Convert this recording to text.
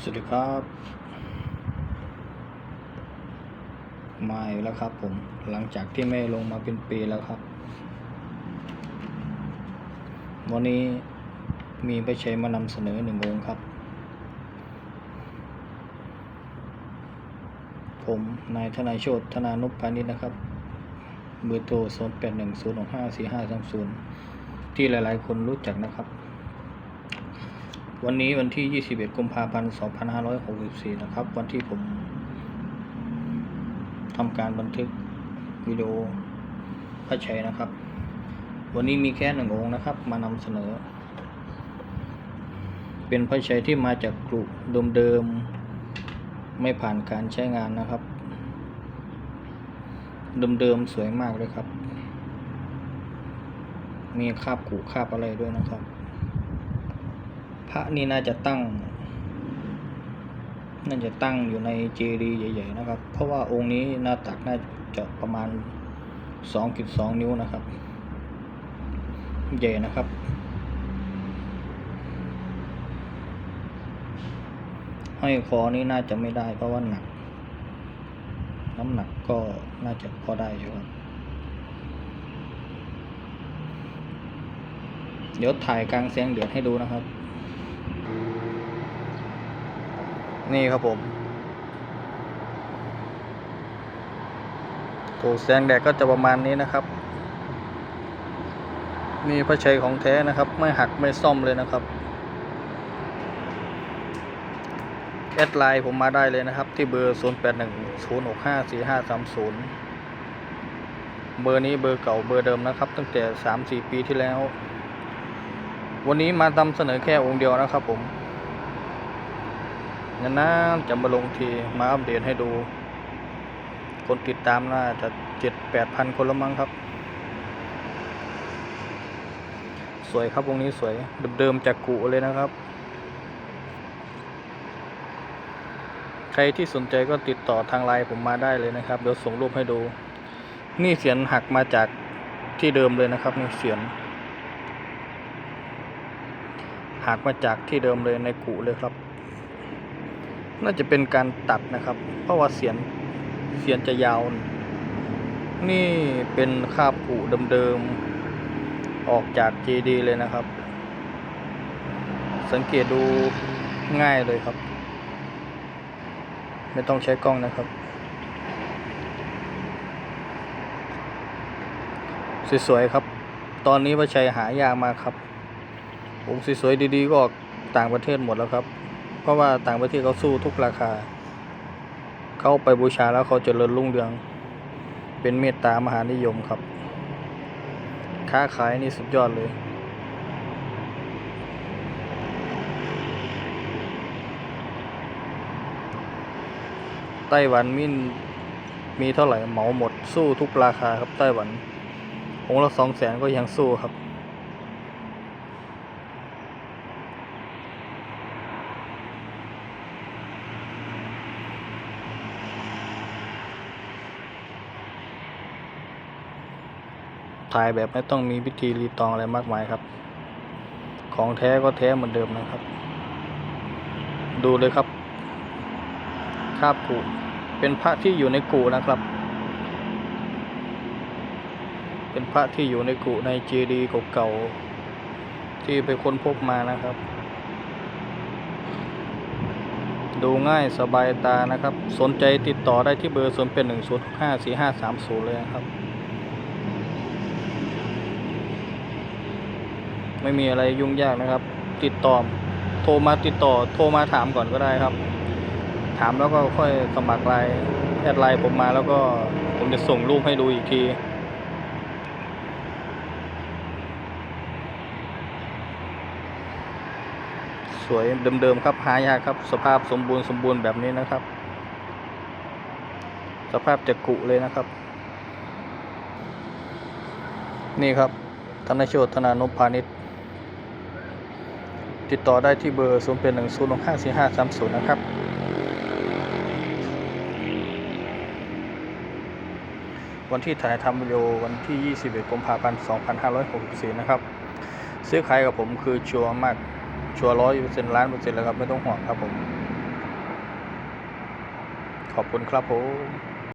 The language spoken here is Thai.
สวัสดีครับ มาอีกแล้วครับผมหลังจากที่ไม่ลงมาเป็นปีแล้วครับ วันนี้มีไปใช้มานำเสนอหนึ่งองค์ครับ ผมนายทนายโชตธนานุพพานิชนะครับเบอร์โทร 0 8 1 0 6 5 4 5 3 0 ที่หลายๆ คนรู้จักนะครับ วันนี้วันที่ 21 กุมภาพันธ์ 2564 นะครับ วันที่ผมทำการบันทึกวิดีโอพระชัยนะครับ วันนี้มีแค่หนึ่งองค์นะครับ มานำเสนอ เป็นพระชัยที่มาจากกรุเดิมๆไม่ผ่านการใช้งานนะครับ เดิมๆสวยมากเลยครับ มีคาบกุคาบอะไรด้วยนะครับ พระนี่น่าจะตั้ง น่าจะตั้งอยู่ในเจดีย์ใหญ่ๆนะครับ เพราะว่าองค์นี้หน้าตักน่าจะประมาณ 2.2 นิ้วนะครับ ใหญ่นะครับ ห้อยคอนี้น่าจะไม่ได้เพราะว่าหนัก น้ำหนักก็น่าจะพอได้อยู่ครับเดี๋ยวถ่ายกลางแสงเดือดให้ดูนะครับ นี่ครับผมถูกแสงแดดก็จะประมาณนี้นะครับมีพระชัยของแท้นะครับ ไม่หักไม่ซ่อมเลยนะครับ แอดไลน์ผมมาได้เลยนะครับ ที่เบอร์ 0 8 1 0 6 5 4 5 3 0 เบอร์นี้เบอร์เก่าเบอร์เดิมนะครับ ตั้งแต่ 3-4 ปีที่แล้ว วันนี้มานำเสนอแค่องค์เดียวนะครับผม งั้นนะจะมาลงทีมาอัปเดตให้ดู คนติดตามน่าจะเจ็ดแปดพันคนละมั้งครับ สวยครับวงนี้สวย เดิมๆจากกุเลยนะครับ ใครที่สนใจก็ติดต่อทางไลน์ผมมาได้เลยนะครับ เดี๋ยวส่งรูปให้ดู นี่เสียนหักมาจากที่เดิมเลยนะครับนี่เสียนหักมาจากที่เดิมเลยในกุเลยครับ น่าจะเป็นการตัดนะครับ เพราะว่าเสียนเสียนจะยาว นี่เป็นคาบกุเดิมๆออกจากเจดีเลยนะครับ สังเกตดูง่ายเลยครับ ไม่ต้องใช้กล้องนะครับ สวยๆครับ ตอนนี้พระชัยหายากมากครับผมสวยๆดีๆก็ออกต่างประเทศหมดแล้วครับ เพราะว่าต่างประเทศเขาสู้ทุกราคา เขาไปบูชาแล้วเขาเจริญรุ่งเรือง เป็นเมตตามหานิยมครับ ค้าขายนี่สุดยอดเลยไต้หวันมินมีเท่าไหร่เหมาหมดสู้ทุกราคาครับไต้หวันองละสองแสนก็ยังสู้ครับ ถ่ายแบบไม่ต้องมีพิธีรีตองอะไรมากมายครับ ของแท้ก็แท้เหมือนเดิมนะครับ ดูเลยครับคาบกูเป็นพระที่อยู่ในกูนะครับ เป็นพระที่อยู่ในกุในเจดีย์เก่าๆที่ไปค้นพบมานะครับ ดูง่ายสบายตานะครับ สนใจติดต่อได้ที่เบอร์0เป็น1 0 5 4 5 3 0 เลยนะครับ ไม่มีอะไรยุ่งยากนะครับ ติดต่อ โทรมาติดต่อ โทรมาถามก่อนก็ได้ครับ ถามแล้วก็ค่อยสมัครไลน์แอดไลน์ผมมาแล้วก็ผมจะส่งรูปให้ดูอีกทีสวยเดิมๆครับหายากครับ สภาพสมบูรณ์สมบูรณ์แบบนี้นะครับ สภาพจะกุเลยนะครับ นี่ครับธนโชตธนานุพาณิชย์ ติดต่อได้ที่เบอร์ 0 8 1 0 5 4 5 3 0 นะครับ วันที่ถ่ายทำวิดีโอวันที่ 21 กุมภาพันธ์ 2564 นะครับ ซื้อขายกับผมคือชัวร์มาก ชัวร์ร้อยเปอร์เซ็นต์ล้านเปอร์เซ็นต์แล้วครับ ไม่ต้องห่วงครับผม ขอบคุณครับผม